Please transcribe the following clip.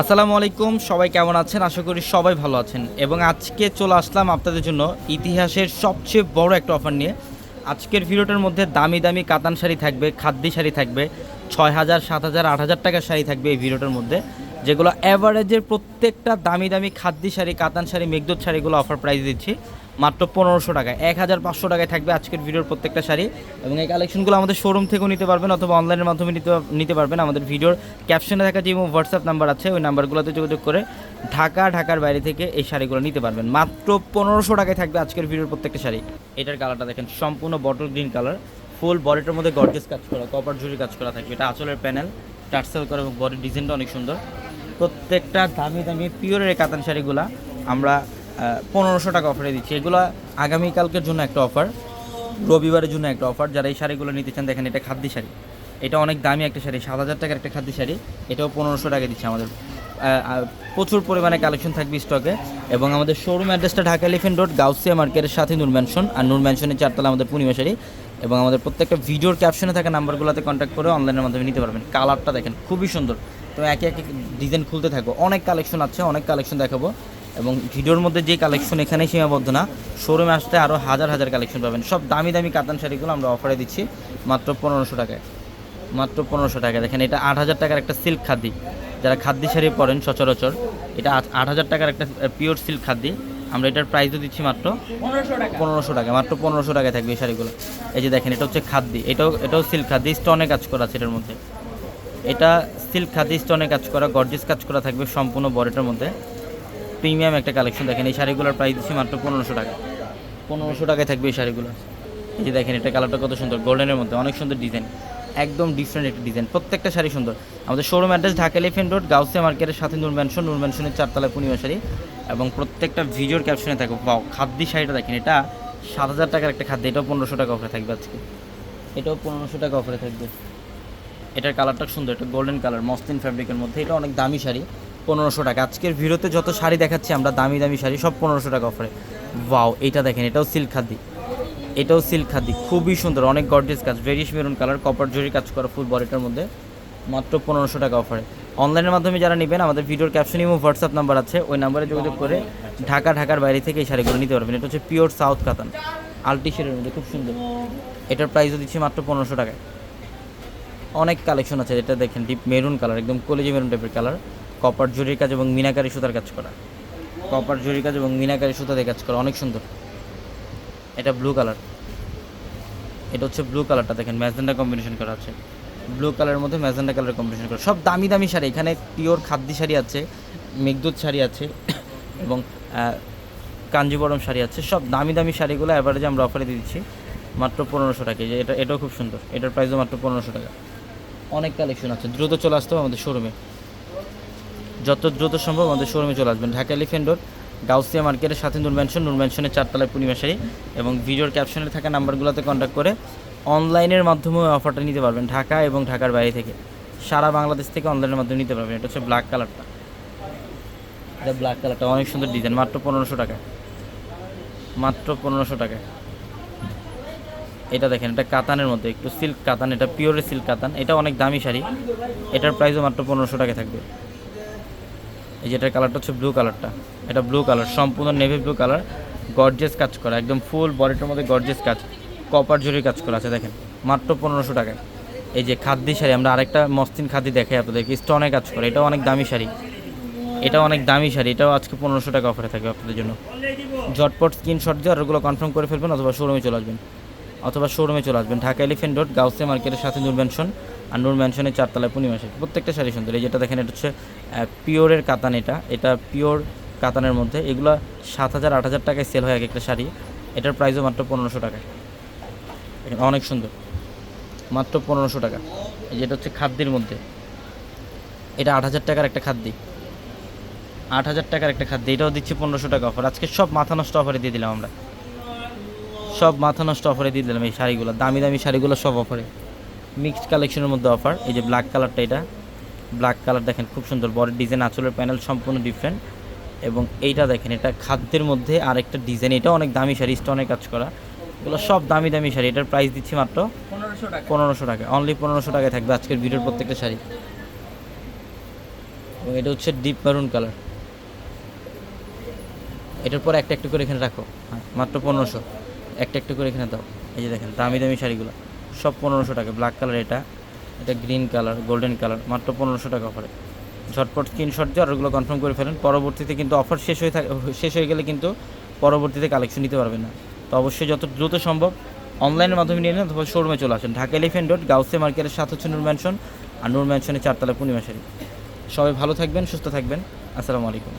আসসালামু আলাইকুম, সবাই কেমন আছেন? আশা করি সবাই ভালো আছেন। এবং আজকে চলে আসলাম আপনাদের জন্য ইতিহাসের সবচেয়ে বড় একটা অফার নিয়ে। আজকের ভিডিওটার মধ্যে দামি দামি কাতান শাড়ি থাকবে, খাদ্যি শাড়ি থাকবে, ছয় হাজার, সাত হাজার, আট হাজার টাকার শাড়ি থাকবে এই ভিডিওটার মধ্যে, যেগুলো অ্যাভারেজের প্রত্যেকটা দামি দামি খাদ্যি শাড়ি, কাতান শাড়ি, মেঘদোত শাড়িগুলো অফার প্রাইস দিচ্ছি। মাত্র পনেরোশো টাকায়, এক হাজার পাঁচশো টাকায় থাকবে আজকের ভিডিওর প্রত্যেকটা শাড়ি এবং এই কালেকশনগুলো আমাদের শোরুম থেকেও নিতে পারবেন অথবা অনলাইনের মাধ্যমে নিতে নিতে পারবেন। আমাদের ভিডিওর ক্যাপশনে থাকা যে হোয়াটসঅ্যাপ নাম্বার আছে, ওই নাম্বারগুলোতে যোগাযোগ করে ঢাকা, ঢাকার বাইরে থেকে এই শাড়িগুলো নিতে পারবেন। মাত্র পনেরোশো টাকায় থাকবে আজকের ভিডিওর প্রত্যেকটা শাড়ি। এটার কালারটা দেখেন, সম্পূর্ণ বটল গ্রিন কালার ফুল বডিটার মধ্যে গর্জেস কাজ করা কপার ঝুড়ি কাজ করা থাকবে। এটা আঁচলের প্যানেল টার্সেল করা এবং বডির ডিজাইনটা অনেক সুন্দর। প্রত্যেকটা দামি দামি পিওরের কাতান শাড়িগুলা আমরা পনেরোশো টাকা অফারে দিচ্ছি। এগুলো আগামীকালকের জন্য একটা অফার রবিবারের জন্য একটা অফার যারা এই শাড়িগুলো নিতে চান, দেখেন এটা খাদ্য শাড়ি। এটা অনেক দামি একটা শাড়ি, সাত হাজার টাকার একটা খাদ্য শাড়ি। এটাও পনেরোশো টাকা দিচ্ছে আমাদের। প্রচুর পরিমাণে কালেকশন থাকবে স্টকে এবং আমাদের শোরুম অ্যাড্রেসটা ঢাকা এলিফেন্ট রোড গাউসিয়া মার্কেটের সাথে নূর ম্যানশন আর নূর ম্যানশনের চারতলা আমাদের পূর্ণিমা শাড়ি। এবং আমাদের প্রত্যেকটা ভিডিওর ক্যাপশনে থাকা নাম্বারগুলোতে কন্ট্যাক্ট করে অনলাইনের মাধ্যমে নিতে পারবেন। কালারটা দেখেন, খুবই সুন্দর। তো একে একে ডিজাইন খুলতে থাকব। অনেক কালেকশন আছে, অনেক কালেকশন দেখাবো। এবং ভিডিওর মধ্যে যে কালেকশন এখানেই সীমাবদ্ধ না শোরুমে আসতে আরও হাজার হাজার কালেকশন পাবেন। সব দামি দামি কাতান শাড়িগুলো আমরা অফারে দিচ্ছি মাত্র পনেরোশো টাকায়। মাত্র পনেরোশো টাকা দেখেন এটা আট হাজার টাকার একটা সিল্ক খাদ্যি। যারা খাদ্যি শাড়ি পরেন সচরাচর এটা আট আট হাজার টাকার একটা পিওর সিল্ক খাদ্যি। আমরা এটার প্রাইসও দিচ্ছি মাত্র পনেরোশো টাকা। মাত্র পনেরোশো টাকায় থাকবে এই শাড়িগুলো। এই যে দেখেন এটা হচ্ছে খাদ্যি। এটাও এটাও সিল্ক খাদ্যি। স্টনে কাজ করা আছে এটার মধ্যে। এটা সিল্ক খাদি স্টনে কাজ করা গর্জিস কাজ করা থাকবে সম্পূর্ণ বডিটার মধ্যে। প্রিমিয়াম একটা কালেকশন দেখেন, এই শাড়িগুলোর প্রাইস দিচ্ছি মাত্র পনেরোশো টাকা। পনেরোশো টাকায় থাকবে এই শাড়িগুলো। এই যে দেখেন, এটা কালারটা কত সুন্দর গোল্ডেনের মধ্যে অনেক সুন্দর ডিজাইন একদম ডিফারেন্ট একটা ডিজাইন প্রত্যেকটা শাড়ি সুন্দর। আমাদের showroom address Dhaka Elephant Road Gausia মার্কেটের সাথে নূর ম্যানশন নূর ম্যানশনের চারতলায় পূর্ণিমা শাড়ি এবং প্রত্যেকটা ভিডিওর ক্যাপশনে থাকবে বাও খাদ্যি শাড়িটা দেখেন, এটা সাত হাজার টাকার একটা খাদ্য, এটাও পনেরোশো টাকা অফারে থাকবে আজকে। এটাও পনেরোশো টাকা অফারে থাকবে। এটার কালারটা সুন্দর, এটা গোল্ডেন কালার মসলিন ফ্যাব্রিকের মধ্যে, এটা অনেক দামি শাড়ি। পনেরোশো টাকা। আজকের ভিডিওতে যত শাড়ি দেখাচ্ছি আমরা, দামি দামি শাড়ি, সব পনেরোশো টাকা অফারে ওয়াও এটা দেখেন, এটাও সিল্ক খাদি। এটাও সিল্ক খাদি, খুবই সুন্দর, অনেক গর্জেস কাজ। ভেরিশ মেরুন কালার কপার জরি কাজ করা ফুল বডিটার মধ্যে, মাত্র পনেরোশো টাকা অফারে অনলাইনের মাধ্যমে যারা নেবেন, আমাদের ভিডিওর ক্যাপশন এবং হোয়াটসঅ্যাপ নাম্বার আছে, ওই নাম্বারে যোগাযোগ করে ঢাকা, ঢাকার বাইরে থেকে এই শাড়িগুলো নিতে পারবেন। এটা হচ্ছে পিওর সাউথ কাতান আলটি শেডের মধ্যে, খুব সুন্দর। এটার প্রাইসও দিচ্ছি মাত্র পনেরোশো টাকায়। অনেক কালেকশন আছে এটা দেখেন ডিপ মেরুন কালার একদম কলেজি মেরুন টাইপের কালার কপার জরির কাজ এবং মিনাকারি সুতার কাজ করা। কপার জরির কাজ এবং মিনাকারি সুতা দিয়ে কাজ করা, অনেক সুন্দর। এটা ব্লু কালার এটা হচ্ছে ব্লু কালারটা দেখেন, ম্যাজেন্ডা কম্বিনেশন করা আছে। ব্লু কালারের মধ্যে ম্যাজেন্ডা কালার কম্বিনেশন করা। সব দামি দামি শাড়ি, এখানে পিওর খাদ্যি শাড়ি আছে, মেঘদূত শাড়ি আছে এবং কাঞ্জিবরম শাড়ি আছে। সব দামি দামি শাড়িগুলো অ্যাভারেজে আমরা অফারে দিয়ে দিচ্ছি, মাত্র পনেরোশো টাকা। যে এটা, এটাও খুব সুন্দর। এটার প্রাইসও মাত্র পনেরোশো টাকা। অনেক কালেকশন আছে। দ্রুত চলে আসতে হবে আমাদের শোরুমে যত দ্রুত সম্ভব আমাদের শোরুমে চলে আসবেন। ঢাকা এলিফেন্ট রোড গাউসিয়া মার্কেটের সাথে নূর ম্যানশন নূর ম্যানশনের চারতলায় পূর্ণিমা শাড়ি এবং ভিডিওর ক্যাপশনে থাকা নাম্বারগুলোতে কন্ট্যাক্ট করে অনলাইনের মাধ্যমে অফারটা নিতে পারবেন ঢাকা এবং ঢাকার বাইরে থেকে। সারা বাংলাদেশ থেকে অনলাইনের মাধ্যমে নিতে পারবেন। এটা হচ্ছে ব্ল্যাক কালারটা এটা ব্ল্যাক কালারটা অনেক সুন্দর ডিজাইন মাত্র পনেরোশো টাকা। মাত্র পনেরোশো টাকা। এটা দেখেন, এটা কাতানের মধ্যে। একটু সিল্ক কাতান। এটা পিওরের সিল্ক কাতান। এটা অনেক দামি শাড়ি। এটার প্রাইসও মাত্র পনেরোশো টাকা থাকবে। এই যে এটার কালারটা হচ্ছে ব্লু কালারটা। এটা ব্লু কালার সম্পূর্ণ নেভি ব্লু কালার গর্জেস কাজ করা, একদম ফুল বডিটার মধ্যে গর্জেস কাজ কপার জরির কাজ করা আছে, দেখেন, মাত্র পনেরোশো টাকায়। এই যে খাদ্যি শাড়ি, আমরা আরেকটা মস্তিন খাদ্যি দেখাই আপনাদেরকে স্টনে কাজ করে, এটাও অনেক দামি শাড়ি। এটা অনেক দামি শাড়ি, এটাও আজকে পনেরোশো টাকা অফারে থাকবে আপনাদের জন্য। ঝটপট স্ক্রিনশট দিয়ে আর ওগুলো কনফার্ম করে ফেলবেন, অথবা শোরুমে চলে আসবেন। অথবা শোরুমে চলে আসবেন। ঢাকা এলিফেন্ট রোড গাউসে মার্কেটের সাথে নূর ম্যানশন আর নূর ম্যানশনের চারতলায় পূর্ণিমাসে প্রত্যেকটা শাড়ি সুন্দর। এই যেটা দেখেন, এটা হচ্ছে পিওরের কাতান এটা। এটা পিওর কাতানের মধ্যে। এগুলো সাত হাজার, আট হাজার টাকায় সেল হয় এক একটা শাড়ি। এটার প্রাইসও মাত্র পনেরোশো টাকা। অনেক সুন্দর। মাত্র পনেরোশো টাকা। যেটা হচ্ছে খাদ্যের মধ্যে। এটা আট হাজার টাকার একটা খাদ্যি। আট হাজার টাকার একটা খাদ্য। এটাও দিচ্ছি পনেরোশো টাকা অফার আজকে সব মাথা নষ্ট অফারে দিয়ে দিলাম আমরা। সব মাথা নষ্ট অফারে দিয়ে দিলাম এই শাড়িগুলো দামি দামি শাড়িগুলো সব অফারে মিক্সড কালেকশনের মধ্যে অফার এই যে ব্ল্যাক কালারটা এটা। ব্ল্যাক কালার দেখেন খুব সুন্দর বড় ডিজাইন আঁচলের প্যানেল সম্পূর্ণ ডিফারেন্ট এবং এইটা দেখেন এটা খাদ্যের মধ্যে আরেকটা ডিজাইন এটা অনেক দামি শাড়ি স্টোনে কাজ করা। এগুলো সব দামি দামি শাড়ি এটার প্রাইস দিচ্ছি মাত্র পনেরোশো টাকা। পনেরোশো টাকা অনলি পনেরোশো টাকায় থাকবে আজকের ভিডিওর প্রত্যেকটা শাড়ি। এবং এটা হচ্ছে ডিপ মারুন কালার এটার পর একটা একটা করে এখানে রাখো হ্যাঁ মাত্র পনেরোশো। একটা একটা করে এখানে দাও। এই যে দেখেন, দামি দামি শাড়িগুলো। সব পনেরোশো টাকা ব্ল্যাক কালার এটা। এটা গ্রিন কালার গোল্ডেন কালার মাত্র পনেরোশো টাকা অফারে ঝটপট স্ক্রিনশট দিয়ে অর্ডারগুলো কনফার্ম করে ফেলেন। পরবর্তীতে কিন্তু অফার শেষ হয়ে থাকে শেষ হয়ে গেলে কিন্তু পরবর্তীতে কালেকশন নিতে পারবেন না। তো অবশ্যই যত দ্রুত সম্ভব অনলাইনের মাধ্যমে নিয়ে নেন অথবা শোরুমে চলে আসেন। ঢাকা এলিফেন্ট রোড গাউসে মার্কেটের সাথে হচ্ছে নূর ম্যানশন আর নূর ম্যানশনের চারতলা পূর্ণিমা শাড়ি। সবাই ভালো থাকবেন, সুস্থ থাকবেন। আসসালামু আলাইকুম।